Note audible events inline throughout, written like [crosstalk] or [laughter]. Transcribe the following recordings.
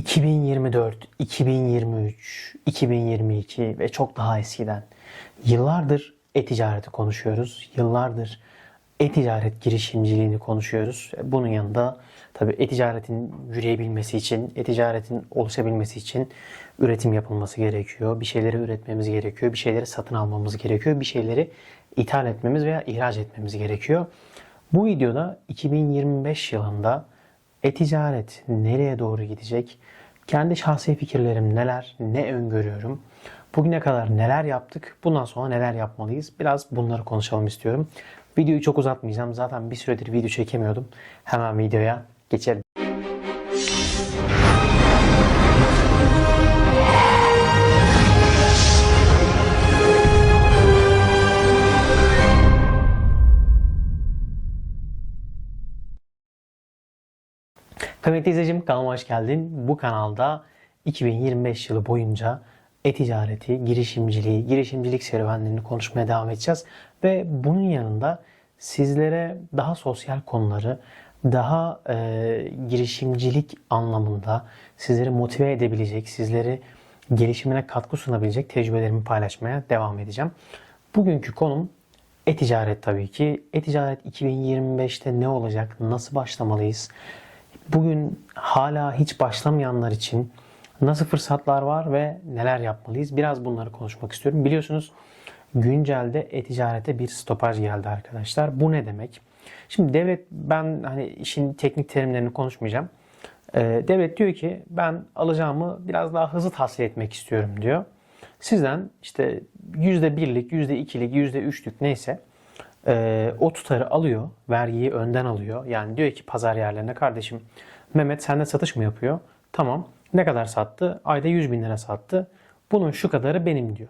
2024, 2023, 2022 ve çok daha eskiden yıllardır e-ticareti konuşuyoruz. Yıllardır e-ticaret girişimciliğini konuşuyoruz. Bunun yanında tabii e-ticaretin yürüyebilmesi için, e-ticaretin oluşabilmesi için üretim yapılması gerekiyor. Bir şeyleri üretmemiz gerekiyor. Bir şeyleri satın almamız gerekiyor. Bir şeyleri ithal etmemiz veya ihraç etmemiz gerekiyor. Bu videoda 2025 yılında e-ticaret nereye doğru gidecek? Kendi şahsi fikirlerim neler, ne öngörüyorum? Bugüne kadar neler yaptık? Bundan sonra neler yapmalıyız? Biraz bunları konuşalım istiyorum. Videoyu çok uzatmayacağım. Zaten bir süredir video çekemiyordum. Hemen videoya geçelim. Kıymetli izleyicim kanalıma hoş geldin. Bu kanalda 2025 yılı boyunca e-ticareti, girişimciliği, girişimcilik serüvenlerini konuşmaya devam edeceğiz. Ve bunun yanında sizlere daha sosyal konuları, daha e, girişimcilik anlamında sizleri motive edebilecek, sizleri gelişimine katkı sunabilecek tecrübelerimi paylaşmaya devam edeceğim. Bugünkü konum e-ticaret tabii ki. E-ticaret 2025'te ne olacak? Nasıl başlamalıyız? Bugün hala hiç başlamayanlar için nasıl fırsatlar var ve neler yapmalıyız? Biraz bunları konuşmak istiyorum. Biliyorsunuz güncelde e-ticarete bir stopaj geldi arkadaşlar. Bu ne demek? Şimdi devlet ben hani işin teknik terimlerini konuşmayacağım. Ee, devlet diyor ki ben alacağımı biraz daha hızlı tahsil etmek istiyorum diyor. Sizden işte %1'lik, %2'lik, %3'lük neyse e, o tutarı alıyor, vergiyi önden alıyor. Yani diyor ki pazar yerlerine kardeşim Mehmet sende satış mı yapıyor? Tamam. Ne kadar sattı? Ayda 100 bin lira sattı. Bunun şu kadarı benim diyor.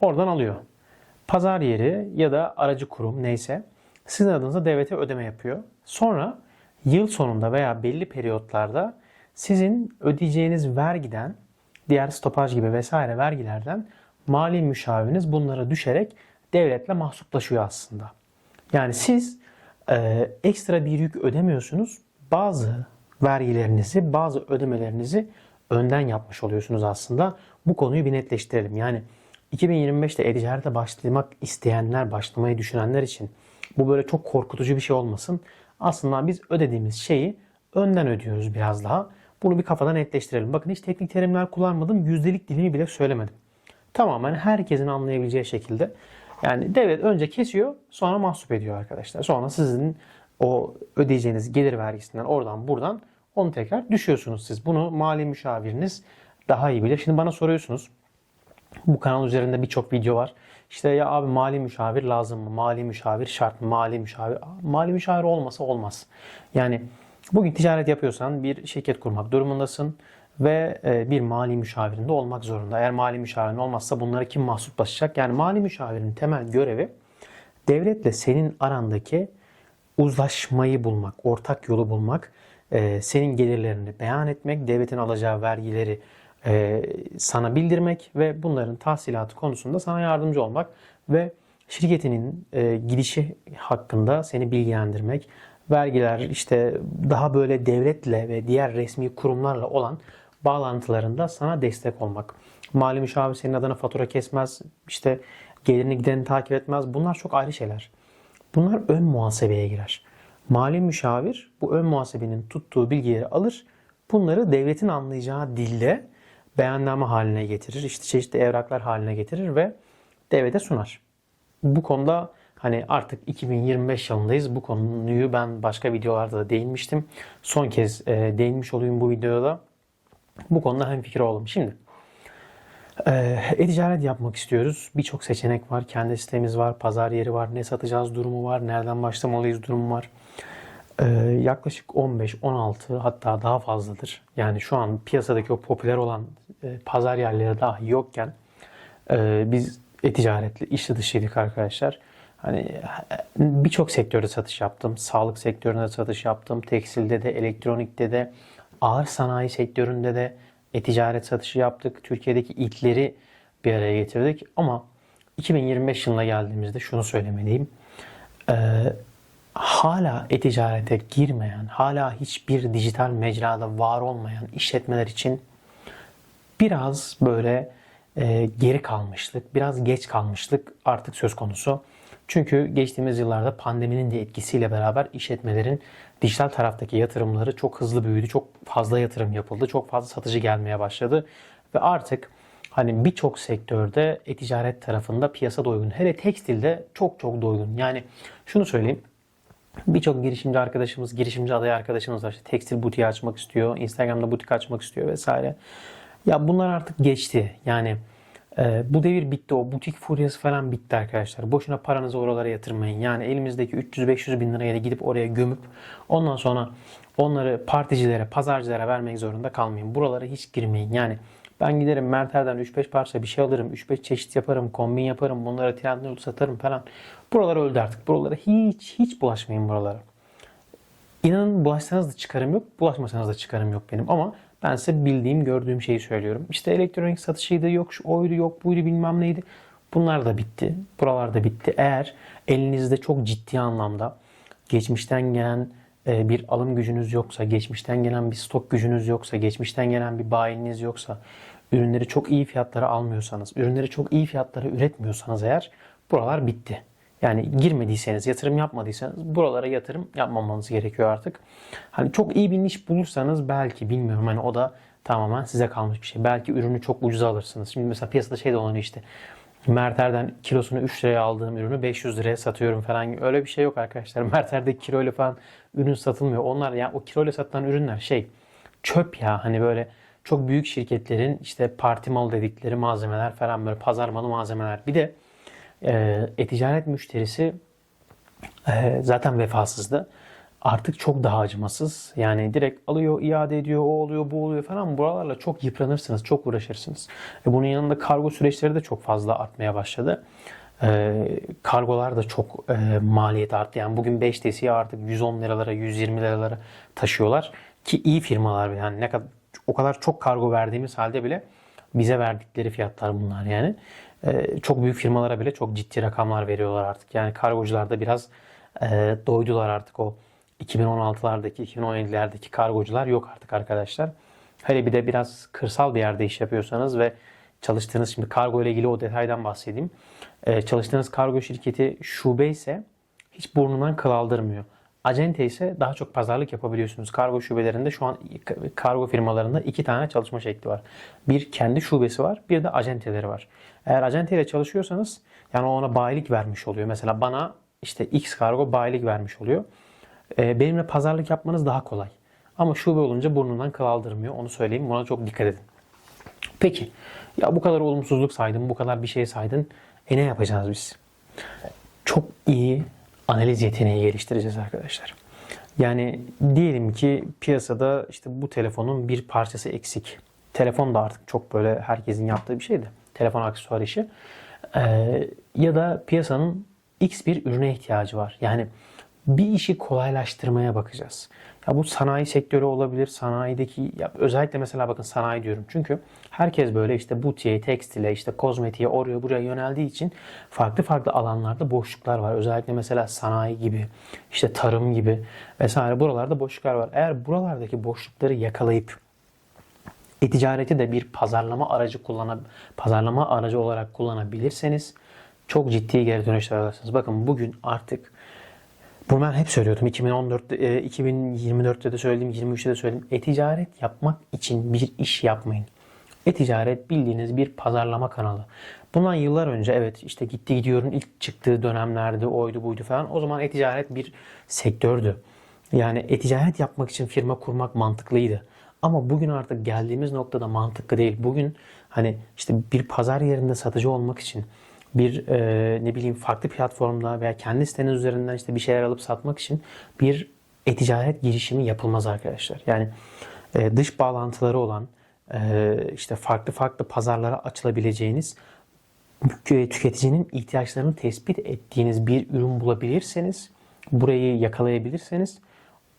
Oradan alıyor. Pazar yeri ya da aracı kurum neyse sizin adınıza devlete ödeme yapıyor. Sonra yıl sonunda veya belli periyotlarda sizin ödeyeceğiniz vergiden diğer stopaj gibi vesaire vergilerden mali müşaviriniz bunlara düşerek devletle mahsuplaşıyor aslında. Yani siz e, ekstra bir yük ödemiyorsunuz. Bazı vergilerinizi, bazı ödemelerinizi önden yapmış oluyorsunuz aslında. Bu konuyu bir netleştirelim. Yani 2025'te e-ticarete başlamak isteyenler, başlamayı düşünenler için bu böyle çok korkutucu bir şey olmasın. Aslında biz ödediğimiz şeyi önden ödüyoruz biraz daha. Bunu bir kafada netleştirelim. Bakın hiç teknik terimler kullanmadım. Yüzdelik dilimi bile söylemedim. Tamamen herkesin anlayabileceği şekilde. Yani devlet önce kesiyor sonra mahsup ediyor arkadaşlar. Sonra sizin o ödeyeceğiniz gelir vergisinden oradan buradan onu tekrar düşüyorsunuz siz. Bunu mali müşaviriniz daha iyi bilir. Şimdi bana soruyorsunuz. Bu kanal üzerinde birçok video var. İşte ya abi mali müşavir lazım mı? Mali müşavir şart mı? Mali müşavir. Mali müşavir olmasa olmaz. Yani bugün ticaret yapıyorsan bir şirket kurmak durumundasın ve e, bir mali müşavirin de olmak zorunda. Eğer mali müşavirin olmazsa bunları kim mahsuplaşacak? Yani mali müşavirin temel görevi devletle senin arandaki uzlaşmayı bulmak, ortak yolu bulmak, e, senin gelirlerini beyan etmek, devletin alacağı vergileri e, sana bildirmek ve bunların tahsilatı konusunda sana yardımcı olmak ve şirketinin gidişi hakkında seni bilgilendirmek, vergiler işte daha böyle devletle ve diğer resmi kurumlarla olan bağlantılarında sana destek olmak. Mali müşavir senin adına fatura kesmez, işte gelirini giderini takip etmez. Bunlar çok ayrı şeyler. Bunlar ön muhasebeye girer. Mali müşavir bu ön muhasebenin tuttuğu bilgileri alır. Bunları devletin anlayacağı dilde beyanname haline getirir. İşte çeşitli evraklar haline getirir ve devlete sunar. Bu konuda hani artık 2025 yılındayız. Bu konuyu ben başka videolarda da değinmiştim. Son kez e, değinmiş olayım bu videoda. Bu konuda hem fikir olalım. Şimdi e, e-ticaret yapmak istiyoruz. Birçok seçenek var. Kendi sitemiz var, pazar yeri var, ne satacağız durumu var, nereden başlamalıyız durumu var. E, yaklaşık 15, 16 hatta daha fazladır. Yani şu an piyasadaki o popüler olan e, pazar yerleri dahi yokken e, biz e-ticaretle işli dışıydık arkadaşlar. Hani birçok sektörde satış yaptım. Sağlık sektöründe satış yaptım. Tekstilde de, elektronikte de, ağır sanayi sektöründe de e-ticaret satışı yaptık. Türkiye'deki ilkleri bir araya getirdik. Ama 2025 yılına geldiğimizde şunu söylemeliyim. Ee, hala e-ticarete girmeyen, hala hiçbir dijital mecrada var olmayan işletmeler için biraz böyle e, geri kalmışlık, biraz geç kalmışlık artık söz konusu. Çünkü geçtiğimiz yıllarda pandeminin de etkisiyle beraber işletmelerin dijital taraftaki yatırımları çok hızlı büyüdü. Çok fazla yatırım yapıldı. Çok fazla satıcı gelmeye başladı. Ve artık hani birçok sektörde e-ticaret tarafında piyasa doygun. Hele tekstilde çok çok doygun. Yani şunu söyleyeyim. Birçok girişimci arkadaşımız, girişimci adayı arkadaşımız var. İşte tekstil butiği açmak istiyor, Instagram'da butik açmak istiyor vesaire. Ya bunlar artık geçti. Yani e, bu devir bitti. O butik furyası falan bitti arkadaşlar. Boşuna paranızı oralara yatırmayın. Yani elimizdeki 300-500 bin liraya gidip oraya gömüp ondan sonra onları particilere, pazarcılara vermek zorunda kalmayın. Buralara hiç girmeyin. Yani ben giderim Merter'den 3-5 parça bir şey alırım. 3-5 çeşit yaparım, kombin yaparım. Bunları Trendyol satarım falan. Buralar öldü artık. Buralara hiç hiç bulaşmayın buralara. İnanın bulaşsanız da çıkarım yok, bulaşmasanız da çıkarım yok benim ama ben size bildiğim, gördüğüm şeyi söylüyorum. İşte elektronik satışıydı, yok şu oydu, yok buydu bilmem neydi. Bunlar da bitti. Buralar da bitti. Eğer elinizde çok ciddi anlamda geçmişten gelen e, bir alım gücünüz yoksa, geçmişten gelen bir stok gücünüz yoksa, geçmişten gelen bir bayiniz yoksa, ürünleri çok iyi fiyatlara almıyorsanız, ürünleri çok iyi fiyatlara üretmiyorsanız eğer buralar bitti. Yani girmediyseniz, yatırım yapmadıysanız buralara yatırım yapmamanız gerekiyor artık. Hani çok iyi bir niş bulursanız belki bilmiyorum hani o da tamamen size kalmış bir şey. Belki ürünü çok ucuza alırsınız. Şimdi mesela piyasada şey de dolanıyor işte. Merter'den kilosunu 3 liraya aldığım ürünü 500 liraya satıyorum falan. Öyle bir şey yok arkadaşlar. [laughs] Merter'de kiloyla falan ürün satılmıyor. Onlar ya o kiloyla satılan ürünler şey çöp ya hani böyle çok büyük şirketlerin işte parti mal dedikleri malzemeler falan böyle pazar malı malzemeler. Bir de e-ticaret müşterisi e, zaten vefasızdı. Artık çok daha acımasız. Yani direkt alıyor, iade ediyor, o oluyor, bu oluyor falan. Buralarla çok yıpranırsınız, çok uğraşırsınız. E, bunun yanında kargo süreçleri de çok fazla artmaya başladı. E, kargolar da çok e, maliyet arttı. Yani bugün 5 TS'yi artık 110 liralara, 120 liralara taşıyorlar. Ki iyi firmalar yani ne kadar o kadar çok kargo verdiğimiz halde bile bize verdikleri fiyatlar bunlar yani. Ee, çok büyük firmalara bile çok ciddi rakamlar veriyorlar artık. Yani kargocular da biraz e, doydular artık o 2016'lardaki, 2017'lerdeki kargocular yok artık arkadaşlar. Hele bir de biraz kırsal bir yerde iş yapıyorsanız ve çalıştığınız şimdi kargo ile ilgili o detaydan bahsedeyim. Ee, çalıştığınız kargo şirketi şube ise hiç burnundan kıl aldırmıyor. Acente ise daha çok pazarlık yapabiliyorsunuz. Kargo şubelerinde şu an kargo firmalarında iki tane çalışma şekli var. Bir kendi şubesi var, bir de acenteleri var. Eğer acenteyle çalışıyorsanız yani ona bayilik vermiş oluyor. Mesela bana işte X kargo bayilik vermiş oluyor. Ee, benimle pazarlık yapmanız daha kolay. Ama şube olunca burnundan kıl aldırmıyor. Onu söyleyeyim. Buna çok dikkat edin. Peki. Ya bu kadar olumsuzluk saydın, bu kadar bir şey saydın. E ne yapacağız biz? Çok iyi analiz yeteneği geliştireceğiz arkadaşlar. Yani diyelim ki piyasada işte bu telefonun bir parçası eksik. Telefon da artık çok böyle herkesin yaptığı bir şeydi. Telefon aksesuar işi. Ee, ya da piyasanın X bir ürüne ihtiyacı var. Yani bir işi kolaylaştırmaya bakacağız. Ya bu sanayi sektörü olabilir. Sanayideki ya özellikle mesela bakın sanayi diyorum. Çünkü herkes böyle işte butiğe, tekstile, işte kozmetiğe, oraya buraya yöneldiği için farklı farklı alanlarda boşluklar var. Özellikle mesela sanayi gibi, işte tarım gibi vesaire buralarda boşluklar var. Eğer buralardaki boşlukları yakalayıp e-ticareti de bir pazarlama aracı kullanab pazarlama aracı olarak kullanabilirseniz çok ciddi geri dönüşler alırsınız. Bakın bugün artık bunu ben hep söylüyordum. 2014'te, 2024'te de söyledim, 23'te de söyledim. E-ticaret yapmak için bir iş yapmayın. E-ticaret bildiğiniz bir pazarlama kanalı. Bundan yıllar önce evet işte gitti gidiyorum ilk çıktığı dönemlerde oydu buydu falan. O zaman e-ticaret bir sektördü. Yani e-ticaret yapmak için firma kurmak mantıklıydı. Ama bugün artık geldiğimiz noktada mantıklı değil. Bugün hani işte bir pazar yerinde satıcı olmak için bir e, ne bileyim farklı platformda veya kendi siteniz üzerinden işte bir şeyler alıp satmak için bir e-ticaret girişimi yapılmaz arkadaşlar. Yani e, dış bağlantıları olan e, işte farklı farklı pazarlara açılabileceğiniz tüketicinin ihtiyaçlarını tespit ettiğiniz bir ürün bulabilirseniz burayı yakalayabilirseniz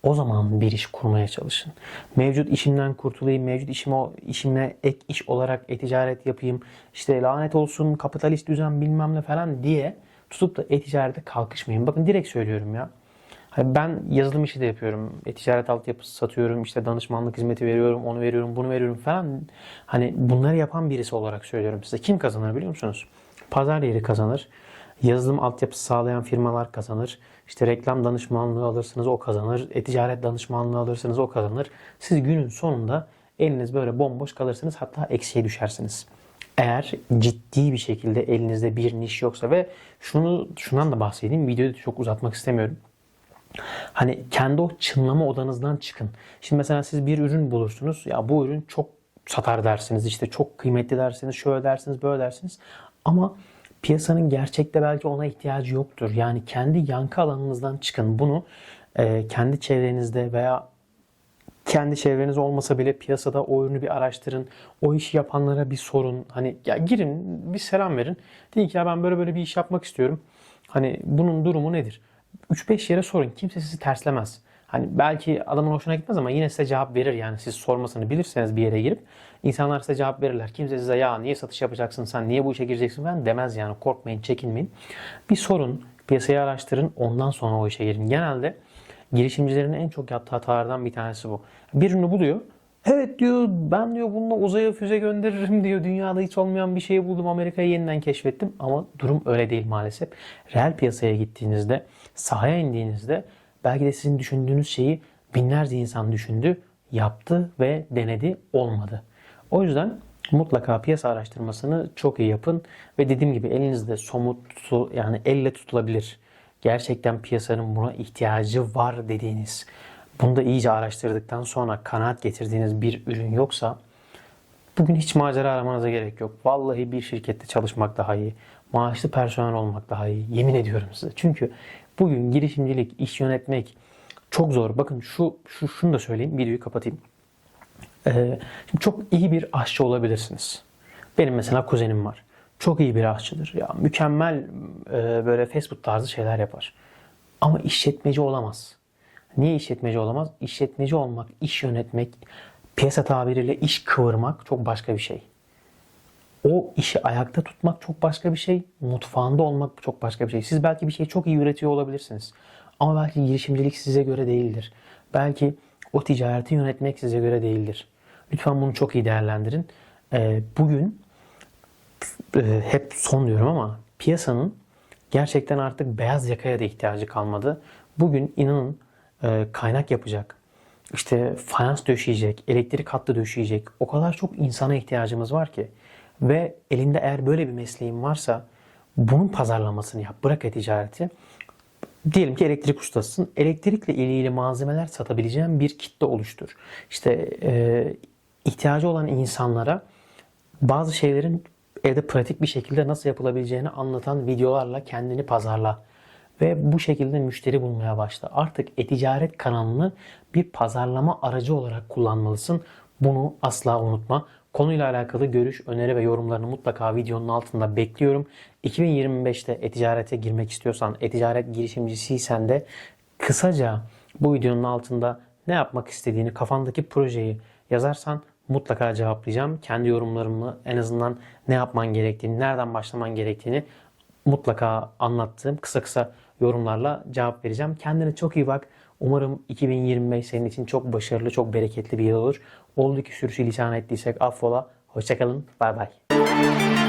o zaman bir iş kurmaya çalışın. Mevcut işimden kurtulayım, mevcut işime, işime ek iş olarak e-ticaret yapayım, işte lanet olsun kapitalist düzen bilmem ne falan diye tutup da e-ticarete kalkışmayın. Bakın direkt söylüyorum ya. Hani Ben yazılım işi de yapıyorum. E-ticaret altyapısı satıyorum. işte danışmanlık hizmeti veriyorum. Onu veriyorum, bunu veriyorum falan. Hani bunları yapan birisi olarak söylüyorum size. Kim kazanır biliyor musunuz? Pazar yeri kazanır. Yazılım altyapısı sağlayan firmalar kazanır. İşte reklam danışmanlığı alırsınız o kazanır. E-ticaret danışmanlığı alırsınız o kazanır. Siz günün sonunda eliniz böyle bomboş kalırsınız. Hatta eksiye düşersiniz. Eğer ciddi bir şekilde elinizde bir niş yoksa ve şunu şundan da bahsedeyim. Videoyu çok uzatmak istemiyorum. Hani kendi o çınlama odanızdan çıkın. Şimdi mesela siz bir ürün bulursunuz. Ya bu ürün çok satar dersiniz. işte çok kıymetli dersiniz. Şöyle dersiniz, böyle dersiniz. Ama piyasanın gerçekte belki ona ihtiyacı yoktur. Yani kendi yankı alanınızdan çıkın. Bunu e, kendi çevrenizde veya kendi çevreniz olmasa bile piyasada o ürünü bir araştırın. O işi yapanlara bir sorun. Hani ya girin bir selam verin. Deyin ki ya ben böyle böyle bir iş yapmak istiyorum. Hani bunun durumu nedir? 3-5 yere sorun. Kimse sizi terslemez. Hani belki adamın hoşuna gitmez ama yine size cevap verir yani siz sormasını bilirseniz bir yere girip insanlar size cevap verirler. Kimse size ya niye satış yapacaksın sen niye bu işe gireceksin falan demez yani korkmayın çekinmeyin. Bir sorun piyasayı araştırın ondan sonra o işe girin. Genelde girişimcilerin en çok yaptığı hatalardan bir tanesi bu. Bir ürünü buluyor. Evet diyor ben diyor bununla uzaya füze gönderirim [laughs] diyor. Dünyada hiç olmayan bir şeyi buldum Amerika'yı yeniden keşfettim. Ama durum öyle değil maalesef. Reel piyasaya gittiğinizde, sahaya indiğinizde belki de sizin düşündüğünüz şeyi binlerce insan düşündü, yaptı ve denedi olmadı. O yüzden mutlaka piyasa araştırmasını çok iyi yapın ve dediğim gibi elinizde somut yani elle tutulabilir gerçekten piyasanın buna ihtiyacı var dediğiniz, bunu da iyice araştırdıktan sonra kanaat getirdiğiniz bir ürün yoksa bugün hiç macera aramanıza gerek yok. Vallahi bir şirkette çalışmak daha iyi. Maaşlı personel olmak daha iyi. Yemin ediyorum size. Çünkü bugün girişimcilik, iş yönetmek çok zor. Bakın şu, şu şunu da söyleyeyim. Videoyu kapatayım. Ee, şimdi çok iyi bir aşçı olabilirsiniz. Benim mesela kuzenim var. Çok iyi bir aşçıdır. Ya mükemmel e, böyle fast food tarzı şeyler yapar. Ama işletmeci olamaz. Niye işletmeci olamaz? İşletmeci olmak, iş yönetmek, piyasa tabiriyle iş kıvırmak çok başka bir şey. O işi ayakta tutmak çok başka bir şey. Mutfağında olmak çok başka bir şey. Siz belki bir şeyi çok iyi üretiyor olabilirsiniz. Ama belki girişimcilik size göre değildir. Belki o ticareti yönetmek size göre değildir. Lütfen bunu çok iyi değerlendirin. Ee, bugün e, hep son diyorum ama piyasanın gerçekten artık beyaz yakaya da ihtiyacı kalmadı. Bugün inanın e, kaynak yapacak, işte fayans döşeyecek, elektrik hattı döşeyecek o kadar çok insana ihtiyacımız var ki ve elinde eğer böyle bir mesleğin varsa bunun pazarlamasını yap. Bırak e-ticareti. Diyelim ki elektrik ustasısın. Elektrikle ilgili malzemeler satabileceğin bir kitle oluştur. İşte e, ihtiyacı olan insanlara bazı şeylerin evde pratik bir şekilde nasıl yapılabileceğini anlatan videolarla kendini pazarla. Ve bu şekilde müşteri bulmaya başla. Artık e-ticaret kanalını bir pazarlama aracı olarak kullanmalısın. Bunu asla unutma. Konuyla alakalı görüş, öneri ve yorumlarını mutlaka videonun altında bekliyorum. 2025'te e-ticarete girmek istiyorsan, e-ticaret girişimcisiysen de kısaca bu videonun altında ne yapmak istediğini, kafandaki projeyi yazarsan mutlaka cevaplayacağım. Kendi yorumlarımı en azından ne yapman gerektiğini, nereden başlaman gerektiğini mutlaka anlattığım kısa kısa yorumlarla cevap vereceğim. Kendine çok iyi bak. Umarım 2025 senin için çok başarılı, çok bereketli bir yıl olur. Oldu ki sürçülisan ettiysek affola. Hoşçakalın. Bay bay.